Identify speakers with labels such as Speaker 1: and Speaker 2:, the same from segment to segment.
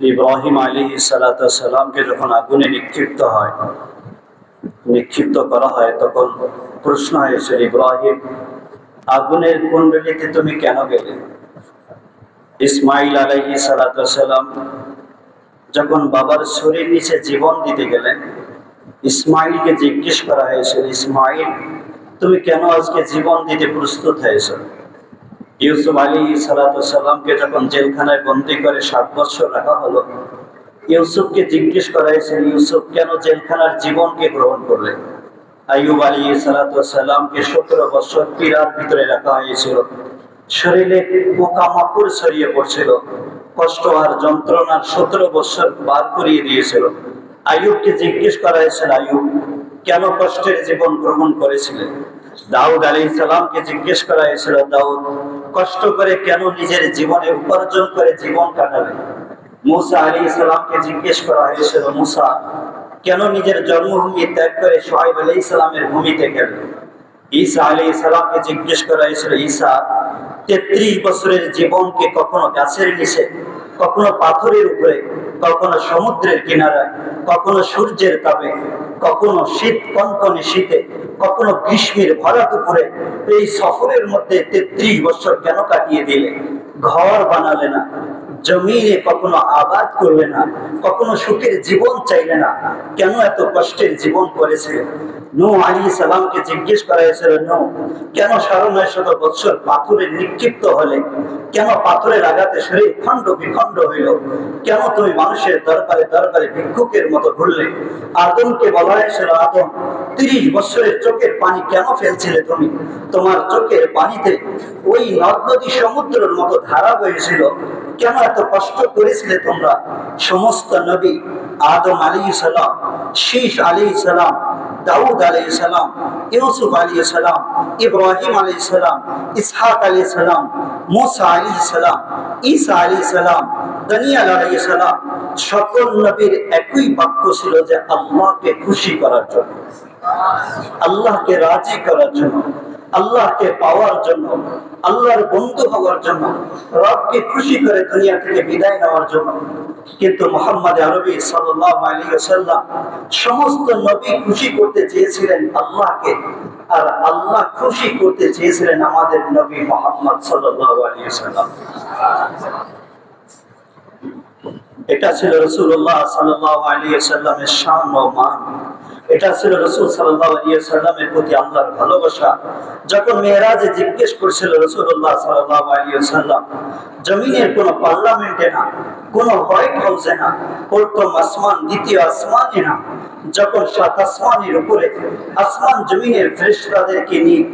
Speaker 1: ইব্রাহিম আলী সালাতামকে যখন আগুনে নিক্ষিপ্ত হয়, নিক্ষিপ্ত করা হয়, তখন প্রশ্ন হয়েছে ইব্রাহিম, আগুনের কুণ্ডলিতে তুমি কেন গেলে? ইসমাইল আলাইহি সালাতাম যখন বাবার শরীর নিচে জীবন দিতে গেলেন, ইসমাইলকে জিজ্ঞেস করা হয়েছিল ইসমাইল, তুমি কেন আজকে জীবন দিতে প্রস্তুত হয়েছ? ইউসুফ আলী সালাতামকে যখন জেলখানায় বন্দি করে সাত বছর রাখা হলো, ইউসুফকে জিজ্ঞেস করা হয়েছিল ইউসুফ, কেন জেলখানার জীবনকে গ্রহণ করলেন আইয়ুব আলী সালাতামকে সতেরো বছর পীড়ার ভিতরে রাখা হয়েছিল। শরীরে পোকামাকড় ছড়িয়ে পড়ছিল। কষ্ট আর যন্ত্রণার সতেরো বছর বার করিয়ে দিয়েছিল। আয়ুবকে জিজ্ঞেস করা হয়েছিল আয়ুব কেন কষ্টের জীবন গ্রহণ করেছিলেন দাউদ আলী সালামকে জিজ্ঞেস করা হয়েছিল দাউদ কষ্ট করে কেন নিজের জীবনে উপার্জন করে জীবন কাটালেন মুসা আলী সালামকে জিজ্ঞেস করা হয়েছিল মুসা, কেন নিজের জন্মভূমি ত্যাগ করে সোহাইব আলী ইসলামের ভূমিতে গেলেন ঈসা আলী সালামকে জিজ্ঞেস করা হয়েছিল, ঈসা, তেত্রিশ বছরের জীবনকে কখনো গাছের নিচে, কখনো পাথরের উপরে, কখনো সমুদ্রের কিনারায়, কখনো সূর্যের তাপে, কখনো শীত কনকনে শীতে কখনো গ্রীষ্মের ভরা দুপুরে এই সফরের মধ্যে তেত্রিশ বছর কেন কাটিয়ে দিলে? ঘর বানালে না জমিনে কখনো আবাদ করলে না, কখনো সুখের জীবন চাইলে না। কেন এত কষ্টের জীবন করেছে? আলী সালামকে জিজ্ঞেস করা হয়েছিল কেন সাড়ে বছর পাথরে নিক্ষিপ্ত হলে? কেন শরীর খণ্ড বিখণ্ড হইল? কেন তুমি মানুষের দরবারে দরবারে ভিক্ষুকের মতো ঘুরলে? আদমকে বলা হয়েছিল, আদম, তিরিশ বছরের চোখের পানি কেন ফেলছিলে তুমি? তোমার চোখের পানিতে ওই নদ নদী সমুদ্রের মতো ধারা বইছিল। কেন এত কষ্ট করেছিলে তোমরা? সমস্ত নবী আদম আলী সালাম, শীষ আলী সালাম দাউদ আলী ইউসুফ আলী সালাম, ইব্রাহিম আলী সালাম, ইসহাক আলী সালাম, মোসা আলী সালাম, ঈসা আলী সালাম, দানিয়াল আলী সালাম, সকল নবীর একই বাক্য ছিল যে আল্লাহকে খুশি করার জন্য, আল্লাহকে রাজি করার জন্য। আল্লাহকে পাওয়ার জন্য, আল্লাহর বন্ধু হওয়ার জন্য, রবকে খুশি করে দুনিয়া থেকে বিদায় নেওয়ার জন্য। কিন্তু মোহাম্মদ আরবি সাল্লাম সমস্ত নবী খুশি করতে চেয়েছিলেন আল্লাহকে, আর আল্লাহ খুশি করতে চেয়েছিলেন আমাদের নবী মোহাম্মদ সাল্লাম এটা ছিল রসুল্লাহ সাল্লাহ আলী সাল্লামের শান ও মান। এটা ছিল রসুল সাল্লামের প্রতি আল্লাহর ভালোবাসা। যখন মেয়েরাজে জিজ্ঞেস করছিল রসুল্লাহ সাল্লাহ সাল্লাম জমিনের কোন পার্লামেন্টে না? কোন হোয়াইট হাউসে না? প্রথম আসমান, দ্বিতীয় আসমানে না? যখন সাত আসমানের উপরে আসমান জমিনের ফেরেশতাদেরকে নিয়ে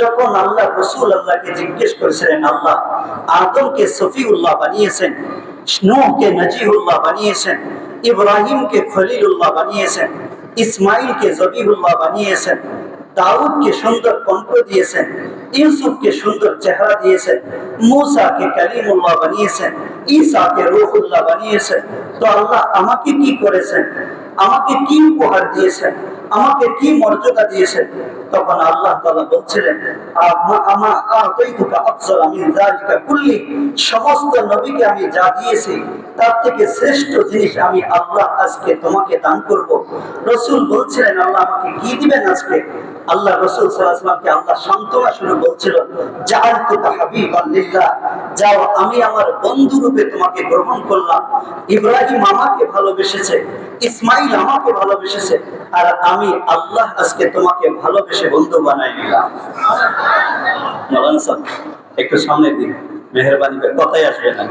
Speaker 1: যখন আল্লাহ, রসুল আল্লাহকে জিজ্ঞেস করেছিলেন, আল্লাহ, আদমকে সফিউল্লাহ বানিয়েছেন, নূহকে নজিহুল্লাহ বানিয়েছেন, ইব্রাহিমকে খলিলুল্লাহ বানিয়েছেন ইসমাইলকে জবিহুল্লাহ বানিয়েছেন, দাউদকে সুন্দর কণ্ঠ দিয়েছেন, ইউসুফকে সুন্দর চেহারা দিয়েছেন, মুসাকে কালিমুল্লাহ বানিয়েছেন, ঈসাকে রুহুল্লাহ বানিয়েছেন। তো আল্লাহ আমাকে কি করেছেন? আমাকে কি উপহার দিয়েছেন? আমাকে কি মর্যাদা দিয়েছেন? তখন আল্লাহ তাআলা বলছিলেন কুল্লি। সমস্ত নবীকে আমি যা দিয়েছি, তার থেকে শ্রেষ্ঠ জিনিস আমি আল্লাহ আজকে তোমাকে দান করব। রসুল বলছিলেন, আল্লাহ আমাকে কি দিবেন আজকে? আল্লাহ রসুল সাল্লাহামকে আল্লাহ সান্ত্বনা শুনে বলছিল যার তোকা হাবিব আল্লিল্লাহ যাও, আমি আমার বন্ধু রূপে তোমাকে গ্রহণ করলাম। ইব্রাহিম আমাকে ভালোবেসেছে, ইসমাইল আমাকে ভালোবেসেছে, আর আমি আল্লাহ আজকে তোমাকে ভালোবেসে বন্ধু বানাই নিলাম একটু সামনে দিন মেহরবানি কথাই আসবে না।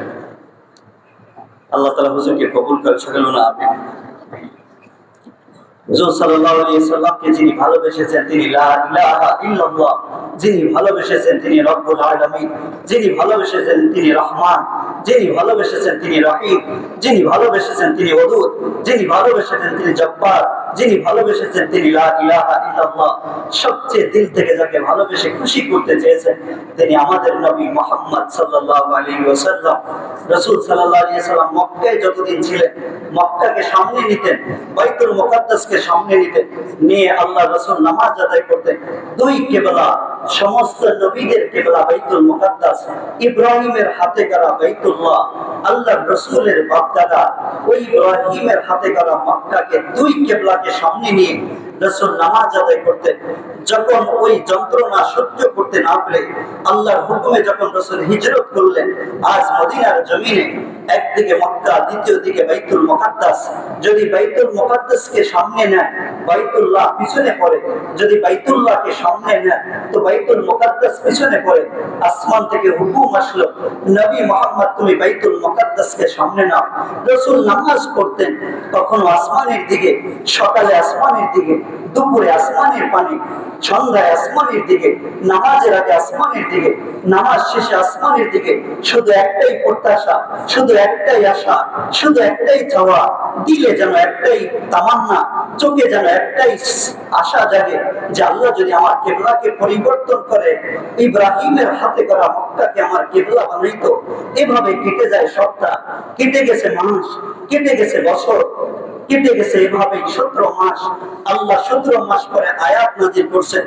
Speaker 1: আল্লাহ তালা হুজুরকে কবুল করে, সকল না আমি হুজুর সাল্লাল্লাহু আলাইহি সাল্লামকে যিনি ভালোবেসেছেন, তিনি লা ইলাহা ইল্লাল্লাহ, যিনি ভালোবেসেছেন, তিনি রব্বুল আলামিন, যিনি ভালোবেসেছেন, তিনি রহমান, যিনি ভালোবেসেছেন, তিনি রহিম, যিনি ভালোবেসেছেন, তিনি ওদুদ যিনি ভালোবেসেছেন, তিনি জব্বার। যিনি ভালোবেসেছেন, তিনি সবচেয়ে দিল থেকে যাকে ভালোবেসে খুশি করতে চেয়েছেন, তিনি আমাদের নবী মোহাম্মদ সাল্লাহ আলী ওসাল্লাম রসুল সাল্লাহ আলী সাল্লাম মক্কায় যতদিন ছিলেন, মক্কাকে সামনে নিতেন, বাইতুল মোকাদ্দাসকে সামনে নিতেন, নিয়ে আল্লাহ রসুল নামাজ আদায় করতেন। দুই কেবলা সমস্ত নবীদের কেবলা বাইতুল মুকাদ্দাস, ইব্রাহিমের হাতে করা বাইতুল্লাহ আল্লাহ রসুলের বাপদাদা, ওই ইব্রাহিমের হাতে করা মক্কাকে দুই কেবলাকে সামনে নিয়ে রসুল নামাজ আদায় করতেন। যখন ওই যন্ত্রণা সহ্য করতে না পেরে আল্লাহর হুকুমে যখন রসুল হিজরত করলেন, আজ মদিনার জমিনে একদিকে মক্কা, দ্বিতীয় দিকে বাইতুল মুকাদ্দাস। যদি বাইতুল মুকাদ্দাসকে সামনে নেয় বাইতুল্লাহ পিছনে পড়ে। যদি বাইতুল্লাহকে সামনে নেয় তো বাইতুল মুকাদ্দাস পিছনে পড়ে। আসমান থেকে হুকুম আসলো, নবী মোহাম্মদ, তুমি বাইতুল মুকাদ্দাসকে সামনে নাও। রসুল নামাজ পড়তেন, কখনো আসমানের দিকে, সকালে আসমানের দিকে। দুপুরে আসমানের পানি, সন্ধ্যায় আসমানের দিকে, নামাজের আগে আসমানের দিকে, নামাজ শেষে আসমানের দিকে, শুধু একটাই প্রত্যাশা, শুধু একটাই আশা, শুধু একটাই চাওয়া, দিলে যেন একটাই তামান্না, চোখে যেন একটাই আশা জাগে যে আল্লাহ যদি আমার কেবলাকে পরিবর্তন করে, ইব্রাহিমের হাতে করা মক্কাকে আমার কেবলা বানাইতো, এভাবে কেটে যায় সপ্তাহ কেটে গেছে মাস, কেটে গেছে বছর কেটে গেছে এভাবে সতেরো মাস। আল্লাহ সতেরো মাস পরে আয়াত নাজির করছেন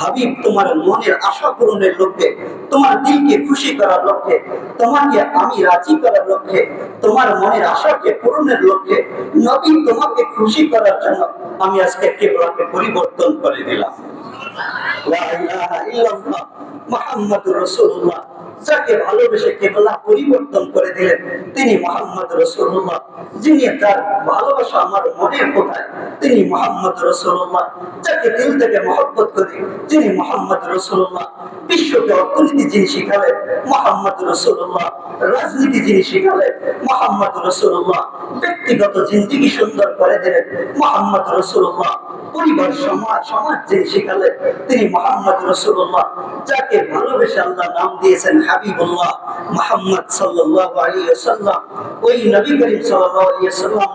Speaker 1: হাবিব, তোমার মনের আশা পূরণের লক্ষ্যে, তোমার দিলকে খুশি করার লক্ষ্যে, তোমাকে আমি রাজি করার লক্ষ্যে, তোমার মনের আশাকে পূরণের লক্ষ্যে নবী তোমাকে খুশি করার জন্য আমি আজকে পরিবর্তন করে দিলাম। ইল্লাল্লাহ, মুহাম্মাদুর রাসূলুল্লাহ। যাকে ভালোবেসে কেবলা পরিবর্তন করে দিলেন তিনি মোহাম্মদ রসুল্লাহ। যিনি তার ভালোবাসা আমার মনের কোথায় তিনি মোহাম্মদ রসুল্লাহ। যাকে দিল থেকে মহব্বত করি যিনি মোহাম্মদ রসুল্লাহ। বিশ্বকে অর্থনীতি যিনি শিখালেন, মোহাম্মদ রসুল্লাহ। রাজনীতি যিনি শিখালেন, মোহাম্মদ রসুল্লাহ। ব্যক্তিগত জিন্দিগি সুন্দর করে দিলেন, মোহাম্মদ রসুল্লাহ। পরিবার সমাজ সমাজ যে শিখালেন তিনি মোহাম্মদ রসুল্লাহ যাকে ভালোবেসে আল্লাহ নাম দিয়েছেন হাবিবুল্লাহ মোহাম্মদ সাল্লাহ আলী সাল্লাম ওই নবী করিম সাল্লাহ আলী সাল্লাম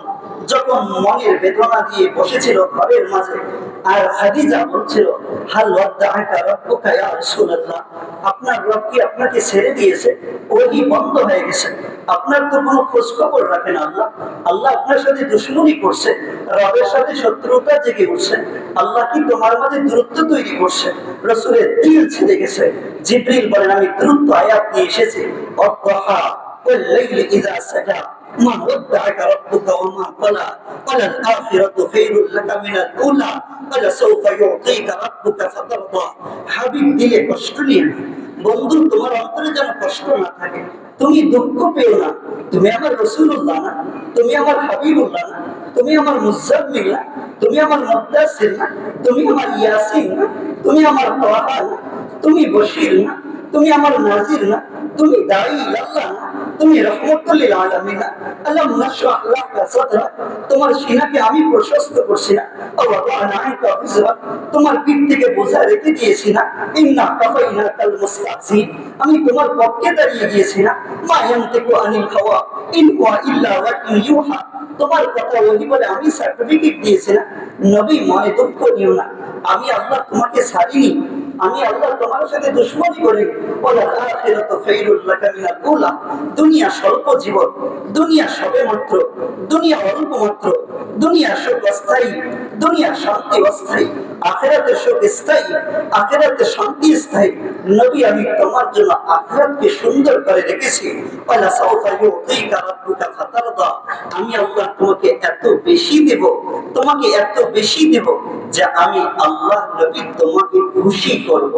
Speaker 1: যখন মনের বেদনা দিয়ে বসেছিল ঘরের মাঝে আর হাদিজা বলছিল, হাল লদ্দাহাকা রব্বুকা ইয়া রাসূলুল্লাহ। আপনার রব কি আপনাকে ছেড়ে দিয়েছে? ওহি বন্ধ হয়ে গেছে। আপনার তো কোনো খোঁজ খবর রাখেন আল্লাহ। আল্লাহ আপনার সাথে দুশ্মনী করছে। রবের সাথে শত্রুতা জেগে উঠছে। আল্লাহ কি তোমার মাঝে দূরত্ব তৈরি করছে? রসুলের দিল ছেড়ে গেছে। জিব্রিল বলেন, আমি দূরত্ব আয়াত নিয়ে এসেছি। অদ্দহা ওই লাইলি ইজা সেটা ما ودعك ربك وما قلى وللآخرة خير لك من الأولى ولسوف يعطيك ربك فترضى হাবিব দিলে কষ্ট নিয়ে না বন্ধু তোমার অন্তরে যেন কষ্ট না থাকে তুমি দুঃখ পেও না তুমি আমার রসুল্লাহ না তুমি আমার হাবিবুল্লাহ না তুমি আমার মুজাম্মিল না তুমি আমার মুদাসির না তুমি আমার ইয়াসিন না তুমি আমার তোহা না তুমি বশির না তুমি আমার নাজির না তুমি দায়ী আল্লাহ না তুমি রহমতুল্লিল আলামিন। না আল্লাহ নাশরাহ লাকা সাদরাক তোমার সিনাকে আমি প্রশস্ত করছি না। আল্লাহ আনকা বিজরা তোমার পিঠ থেকে বোঝা রেখে দিয়েছি না। ইন্না কাফাইনা কাল মুস্তাহজিন আমি তোমার পক্ষে দাঁড়িয়ে গিয়েছি না। মা ইয়ানতিকু আনিল হাওয়া, ইন হুয়া ইল্লা ওয়াহিয়ুন ইউহা। তোমার কথা ওহি বলে আমি সার্টিফিকেট দিয়েছি না। নবী, মনে দুঃখ নিও না। আমি আল্লাহ তোমাকে ছাড়িনি। আমি আল্লাহ তোমার সাথে দুশ্মনী করে। দুনিয়া স্বল্প জীবন, দুনিয়া সবে মাত্র দুনিয়া অল্প মাত্র, দুনিয়া সুখ অস্থায়ী, দুনিয়া শান্তি অস্থায়ী সুখ স্থায়ী শান্তি স্থায়ী। নবী, আমি তোমার জন্য সুন্দর করে রেখেছি। আমি আল্লাহ তোমাকে এত বেশি দেব, তোমাকে এত বেশি দেব যে আমি আল্লাহ নবী তোমাকে খুশি করব?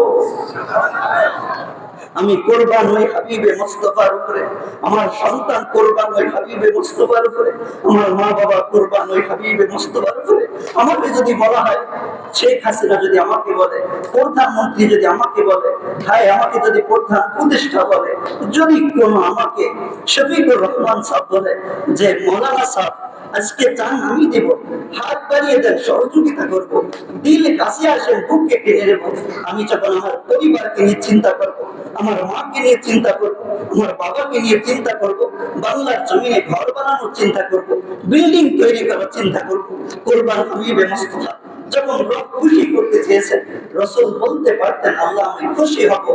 Speaker 1: আমি কোরবান হই হাবিবে মুস্তফার উপরে, আমার সন্তান কোরবান হই হাবিবে মুস্তফার উপরে, আমার মা বাবা কোরবান হই হাবিবে মুস্তফার উপরে। আমাকে যদি বলা হয়, শেখ হাসিনা যদি আমাকে বলে, প্রধানমন্ত্রী যদি আমাকে বলে, ভাই, আমাকে যদি প্রধান উপদেষ্টা বলে, যদি কোনো আমাকে শফিকুর রহমান সাহেব বলে যে, মৌলানা সাহেব আজকে চান আমি দেব। হাত বাড়িয়ে দেন, সহযোগিতা করব। দিল কাছে আসেন, বুককে টেনে নেব। আমি যখন আমার পরিবারকে নিয়ে চিন্তা করব আমার মাকে নিয়ে চিন্তা করব, আমার বাবাকে নিয়ে চিন্তা করব, বাংলার জমিনে ঘর বানানোর চিন্তা করব, বিল্ডিং তৈরি করার চিন্তা করব, কোরবান হাবিবে মুস্তফা। যখন রব খুশি করতে চেয়েছেন, রসুল বলতে পারতেন, আল্লাহ, আমি খুশি হব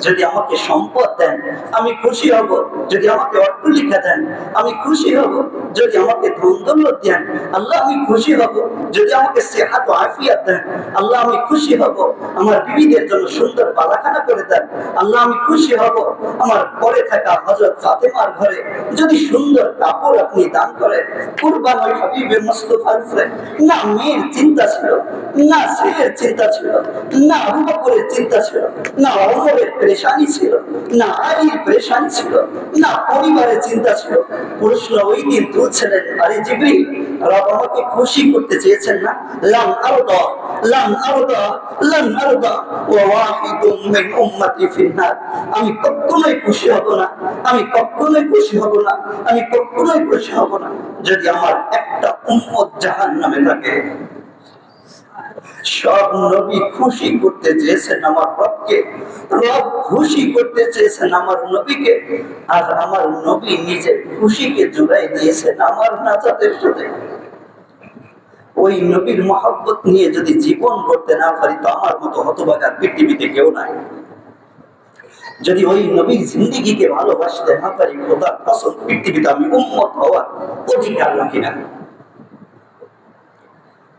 Speaker 1: যদি আমাকে সম্পদ দেন। আমি খুশি হব যদি আমাকে অট্টলিকা দেন। আমি খুশি হব যদি আমাকে ধন দৌলত দেন। আল্লাহ, আমি খুশি হব যদি আমাকে সেহাত আফিয়াত দেন। আল্লাহ, আমি খুশি হব আমার বিবিদের জন্য সুন্দর বালাখানা করে দেন। আল্লাহ, আমি খুশি হব। আমার পরে থাকা হজরত ফাতেমার ঘরে যদি সুন্দর কাপড় আপনি দান করেন, কুরবান হাবিবের মুস্তফার না, মেয়ের চিন্তা ছিল না ছেলের চিন্তা ছিল। না আবু চিন্তা ছিল। না অমরের পেরেশানি ছিল। না আলীর পেরেশানি ছিল। না, পরিবারের চিন্তা ছিল। প্রশ্ন ওই দিন তুলছিলেন আরে জিবরিল রব আমাকে খুশি করতে চেয়েছেন না? লাম আরদা লাম আরদা লাম আরদা। ওয়া ওয়াহিদুম মিন উম্মতি ফিন্নার। আমি কখনোই খুশি হব না। আমি কখনোই খুশি হব না। আমি কখনোই খুশি হব না। যদি আমার একটা উম্মত জাহান্নামে থাকে সব নবী খুশি করতে চেয়েছেন আমার রবকে। রব খুশি করতে চেয়েছেন আমার নবীকে। আর আমার নবী নিজের খুশিকে জুড়াই দিয়েছেন আমার নাজাতের সাথে। ওই নবীর মহব্বত নিয়ে যদি জীবন করতে না পারি, তো আমার মতো হতবাগার পৃথিবীতে কেউ নাই। যদি ওই নবীর জিন্দিগিকে ভালোবাসতে না পারি, খোদার পছন্দ পৃথিবীতে আমি উন্মত হওয়ার অধিকার রাখি না।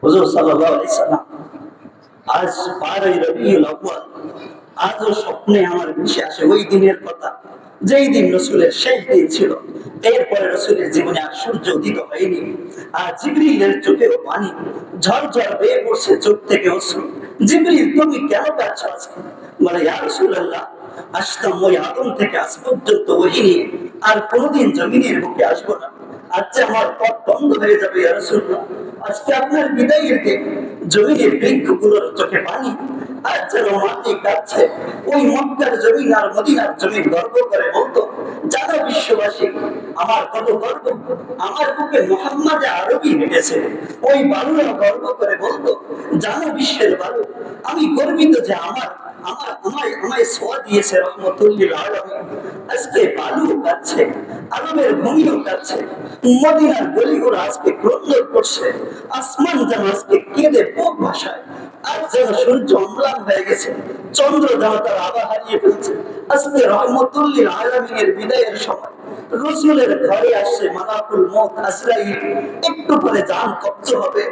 Speaker 1: হুজুর সাল্লাল্লাহু আলাইহি সাল্লাম, আজ রবিউল আউয়াল স্বপ্নে আমার আসে ওই দিনের কথা, যেই দিন রসুলের শেষ দিন ছিল, এরপরে রসুলের জীবনে আর সূর্য উদিত হয়নি, আর জিবরিলের পানি ঝরঝর বেয়ে পড়ছে চোখ থেকে অশ্রু, জিবরিল, তুমি কেন কাছ আজকে? বলে, ইয়া রাসূলুল্লাহ আসতাম ওই আদম থেকে আজ পর্যন্ত ওই আর কোনোদিন জমিনের বুকে আসব না। আজকে আমার পথ বন্ধ হয়ে যাবে আজকে আপনার জমিনের চোখে পানি যেন মাটি কাটছে ওই মক্কার জমিন আর মদিনার জমিন গর্ব করে বলতো বিশ্ববাসী, আমার কত গর্ব, আমার বুকে মোহাম্মদ আরবি হেঁটেছে, ওই বালুরা গর্ব করে বলতো, জানো বিশ্বের বালু, আমি গর্বিত যে আমার আমার আমায় আমায় দিয়েছে রহমতুল্লিল আজকে বালু আলমের ভূমিও কাটছে, মদিনার গলিগুলো আজকে ক্রন্দন করছে, আসমান যেন আজকে কেঁদে ভাষায় যেন সূর্য অম্লান হয়ে গেছে, চন্দ্র যেন তার হারিয়ে ফেলছে। আজকে রহমতুল্লিল বিদায়ের সময়, রসুলের ঘরে আসছে মালাকুল মত আজরাইল। একটু করে যান কবজ হবে।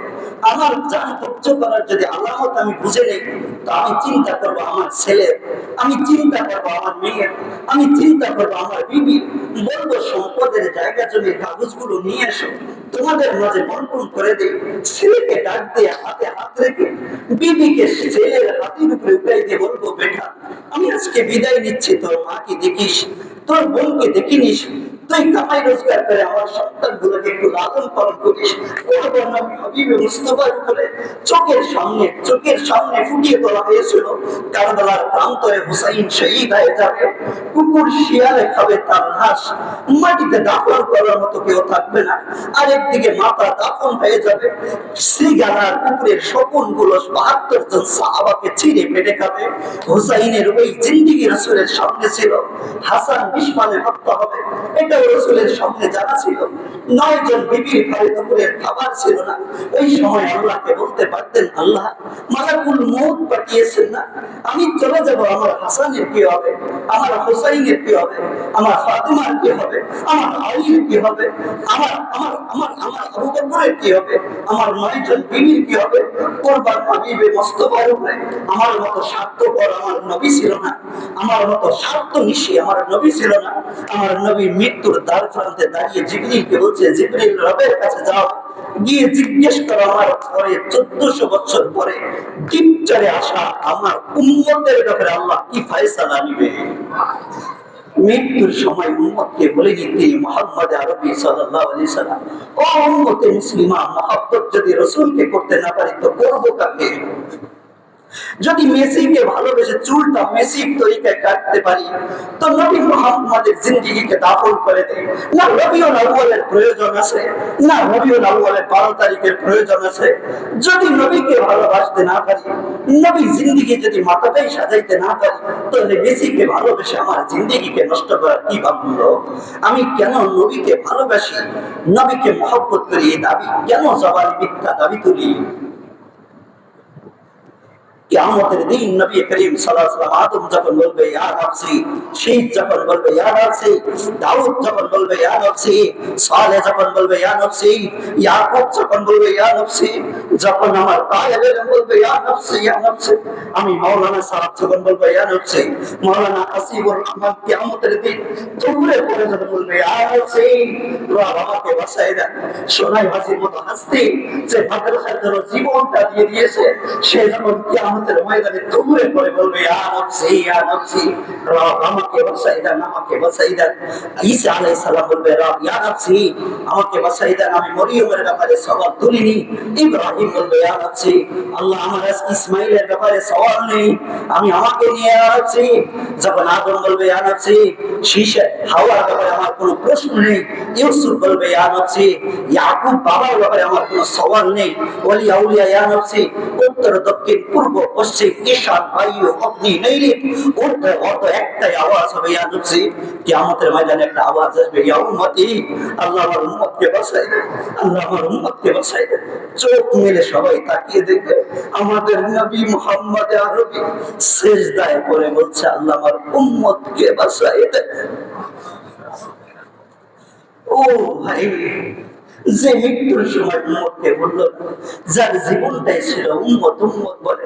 Speaker 1: আমার যান কবজ করার যদি আলামত আমি বুঝে নেই, তো আমি চিন্তা করব আমার ছেলের আমি চিন্তা করব আমার মেয়ের আমি চিন্তা করব আমার বিবি, বলব সম্পদের জায়গা জমির কাগজগুলো নিয়ে এসো, তোমাদের মাঝে বন্টন করে দে ছেলেকে ডাক দিয়ে হাতে হাত রেখে বিবিকে ছেলের হাতের উপরে উঠাই দিয়ে বলব, বেটা, আমি আজকে বিদায় নিচ্ছি, তোর মাকে দেখিস, তোর বোনকে দেখিনিস তুই রোজগার করে আমার সন্তান গুলোকে একটু লালন পালন করিস। কোরবান নবী হাবিবে মুস্তফার উপরে চোখের সামনে চোখের সামনে ফুটিয়ে তোলা হয়েছিল। কারবালার প্রান্তরে হুসাইন শহীদ হয়ে যাবে, কুকুর শিয়ালে খাবে তার মাটিতে দাফন করার মতো কেউ থাকবে না। আরেকদিকে মাথা দাফন হয়ে যাবে শ্রীগালার কুকুরের শকুনগুলো বাহাত্তর জন সাহাবাকে ছিঁড়ে পেটে খাবে। হুসাইনের ওই জিন্দিগি রসুলের সামনে ছিল, হাসান বিস্মানে হত্যা হবে। এটাও রসুলের সামনে জানা ছিল, নয় জন বিবির ঘরে দুপুরের খাবার ছিল না। ওই সময় আল্লাহকে বলতে পারতেন, আল্লাহ, মালাকুল পাঠিয়েছেন না। আমি চলে যাব আমার হাসানের কি হবে? আমার হোসাইনের কি হবে? আমার ফাতেমার কি হবে? আমার কি হবে? আমার আমার আমার আমার আবু বকরের কি হবে? আমার নয় জন বিবির কি হবে? হাবিবে মোস্তফার উপরে আমার মতো স্বার্থপর আমার নবী ছিল না। আমার মতো স্বার্থ নিশি আমার নবী ছিল না। আমার নবী মৃত্যুর দ্বার প্রান্তে দাঁড়িয়ে জিবরিলকে বলছে, জিবরিল, রবের কাছে যাও। গিয়ে জিজ্ঞেস করো আমার পরে চোদ্দশো বছর পরে টিপচারে আসা আমার উম্মতের ব্যাপারে আল্লাহ কি ফায়সালা নিবে? মৃত্যুর সময় উম্মতকে বলে দিতে মোহাম্মদ আরবি সাল্লাল্লাহু আলাইহি সাল্লাম, ও উম্মতে মুসলিমা, মহব্বত যদি রসুলকে করতে না পারি তো করব কাকে? যদি মেসিকে ভালোবেসে চুলটা মেসির তরিকায় কাটতে পারি, তো নবী মোহাম্মদের জিন্দিগিকে দাফল করে দেয় না রবিউল আউয়ালের প্রয়োজন আছে, না রবিউল আউয়ালের বারো তারিখের প্রয়োজন আছে। যদি নবীকে ভালোবাসতে না পারি, নবী জিন্দিগি যদি মাথাটাই সাজাইতে না পারি, তাহলে মেসিকে ভালোবেসে আমার জিন্দিগিকে নষ্ট করার কি ভাবল? আমি কেন নবীকে ভালোবাসি? নবীকে মহব্বত করি এই দাবি? কেন জবান মিথ্যা দাবি তুলি? কিয়ামতের দিন নবী করিম সাল্লাল্লাহু আলাইহি আদম যখন বলবে, ইয়া নফসি শীত যখন বলবে, ইয়া নফসি দাউদ যখন বলবে, ইয়া নফসি সালেহ যখন বলবে, ইয়া নফসি ইয়াকুব যখন বলবে, ইয়া নফসি যখন আমার তায়েব বলবে, ইয়া নফসি ইয়া নফসি আমি মাওলানা সাহেব যখন বলবে, ইয়া নফসি মাওলানা আসিফুর রহমান কিয়ামতের দিন দুপুরে পরে যখন বলবে, ইয়া নফসি রব আমাকে বাঁচাই দেন। সোনাই হাসির মতো হাসতে যে ভাতের খাদ্যের জীবনটা দিয়ে দিয়েছে, সে যখন ময়দানে বলবে, ইয়া নফসি ইয়া নফসি, রব আমাকে বাঁচাই দেন, আমাকে বাঁচাই দেন। ঈসা আলাইহিস সালাম বলবে, রব, ইয়া নফসি, আমাকে বাঁচাই দেন, আমি মরিয়মের ব্যাপারে সওয়াল ইব্রাহিম বলবে, ইয়া নফসি, আল্লাহ আমার ব্যাপারে সওয়াল নেই, আমি আমাকে নিয়ে আছি যখন আদম বলবে, ইয়া নফসি হাওয়ার ব্যাপারে আমার কোনো প্রশ্ন নেই। ইউসুফ বলবে, ইয়া নফসি, ইয়াকুব বাবার ব্যাপারে আমার কোনো সওয়াল নেই। ওলি আউলিয়া, ইয়া নফসি, উত্তর দক্ষিণ পূর্ব ঈশান অগ্নি অত একটাই আওয়াজ হবে, ইয়া ময়দানে একটা আওয়াজ আসবে, ইয়া উম্মতি, আল্লাহ আমার উম্মতকে বাঁচাই আল্লাহ আমার উম্মতকে বাঁচাই চোখ মেলে সবাই তাকিয়ে দেখবে, আমাদের নবী আরবি পড়ে বলছে, আল্লাহ আমার উম্মতকে বাঁচাই ও ভাই, যে মৃত্যুর সময় উম্মতকে বলল, যার জীবনটাই ছিল উম্মত উম্মত বলে।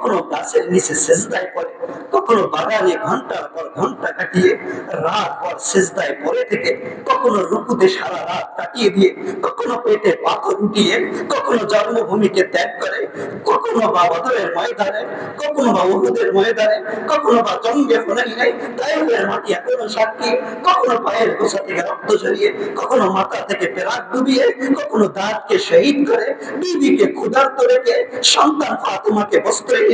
Speaker 1: কখনো গাছের নিচে সেজদায় পড়ে, কখনো বাগানে ঘণ্টার পর ঘণ্টা কাটিয়ে, রাত পর সেজদায় পড়ে থেকে, কখনো রুকুতে সারা রাত কাটিয়ে দিয়ে, কখনো পেটে পাথর উঠিয়ে, কখনো জন্মভূমিকে ত্যাগ করে, কখনো বা বদরের ময়দানে, কখনো বা উহুদের ময়দানে, কখনো বা জঙ্গে ফোনাই নাই তাইফের মাটি এখনও সাক্ষী, কখনো পায়ের গোসা থেকে রক্ত ঝরিয়ে, কখনো মাথা থেকে পেরাক ডুবিয়ে, কখনো দাঁতকে শহীদ করে, বিবিকে ক্ষুধার্ত রেখে, সন্তান ফাতেমাকে বস্ত্রহীন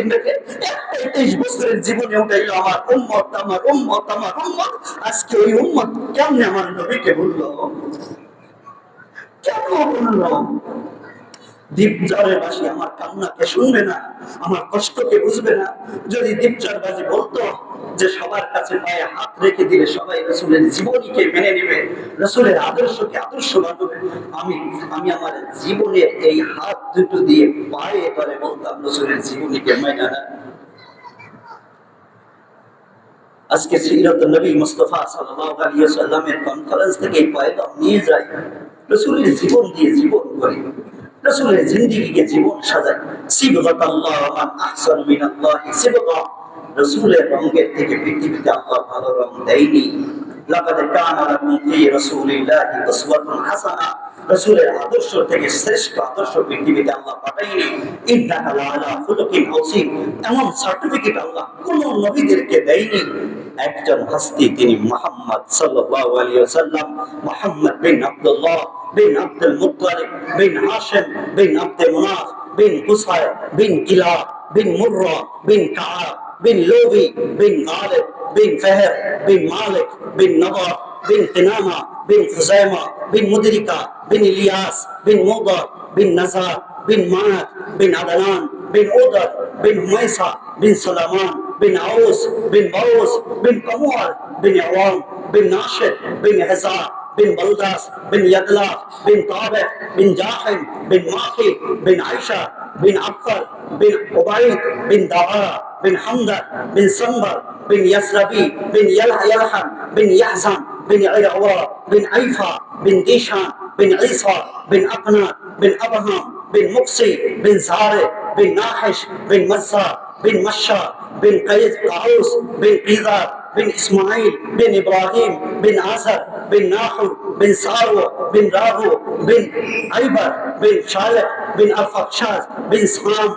Speaker 1: তেইশ বছরের জীবনে উঠাইল আমার উম্মত আমার উম্মত আমার উম্মত। আজকে ওই উম্মত কেমনে আমার নবীকে বলল? বলল? বাসী আমার কান্নাকে শুনবে না, আমার কষ্টকে বুঝবে না। যদি বাজি বলতো যে সবার কাছে পায়ে হাত রেখে দিলে সবাই রসুলের জীবনীকে মেনে নেবে, রসুলের আদর্শকে আদর্শ মানবে আমি আমি আমার জীবনের এই হাত দুটো দিয়ে পায়ে বলতাম, রসুলের জীবনীকে না। আজকে সিরাত নবী মুস্তফা সাল্লাল্লাহু আলাইহি ওয়াসাল্লামের কনফারেন্স থেকে পয়গাম নিয়ে যাই, রসুলের জীবন দিয়ে জীবন করি। রসুলের জিন্দিগিকে জীবন সাজাই সিবগাত মান আহসান মিনাল্লাহি সিবগা। রসুলের রঙের থেকে পৃথিবীতে আল্লাহ ভালো রং দেয়নি। লাকাদ কানা লাকুম ফি রাসূলিল্লাহি উসওয়াতুন হাসানাহ রসুলের আদর্শ থেকে শ্রেষ্ঠ আদর্শ পৃথিবীতে আল্লাহ পাঠাইনি ইন্নাকা লাআলা খুলুকিন আযীম। এমন সার্টিফিকেট আল্লাহ কোন নবীদেরকে দেয়নি। একজন হস্তি তিনি মুহাম্মদ সাল্লাল্লাহু আলাইহি ওয়াসাল্লাম মুহাম্মদ বিন আব্দুল্লাহ বিন আব্দুল মুত্তালিব বিন হাশিম বিন আব্দ মুনাফ বিন কুসাই বিন কিলাব বিন মুররা বিন কাআব বিন লুবি বিন গালিব বিন ফাহর বিন মালিক বিন নবর বিন কিনামা বিন খুজাইমা বিন মুদরিকা বিন ইলিয়াস বিন মুদর বিন নাজার বিন মানাত বিন আদনান বিন উদর বিন হুমাইসা বিন সুলামান بن عوس بن بوس بن قمور بن عوام بن ناشد بن هزار بن بلداس بن يدلا بن طابع بن جاحم بن ماخي بن عائشة بن عبقر بن عبيد بن دعارة بن حمدر بن سنبر بن يسربي بن يلحم بن يحزم بن عرعوة بن عيفة بن ديشان بن عيسى بن أقنا بن أبهام بن مقصي بن زارع بن ناحش بن مزة بن مشى بن قيس قاوس بن قيدار بن إسماعيل بن إبراهيم بن آزر بن ناحو بن سارو بن راهو بن عيبر بن شالح بن أرفخشاز بن سام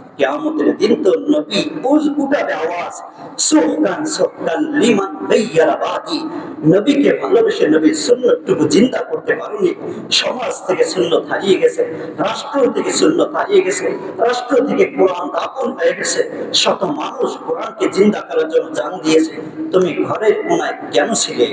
Speaker 1: কেয়ামতের দিন তো নবী আওয়াজ লিমান বাদি নবীকে ভালোবেসে নবীর সুন্নতটুকু চিন্তা করতে পারোনি। সমাজ থেকে সুন্নত হারিয়ে গেছে, রাষ্ট্র থেকে সুন্নত হারিয়ে গেছে, রাষ্ট্র থেকে কোরআন দাপন হয়ে গেছে। শত মানুষ কোরআনকে চিন্তা করার জন্য জান দিয়েছে। তুমি ঘরের কোনায় কেন ছিলে?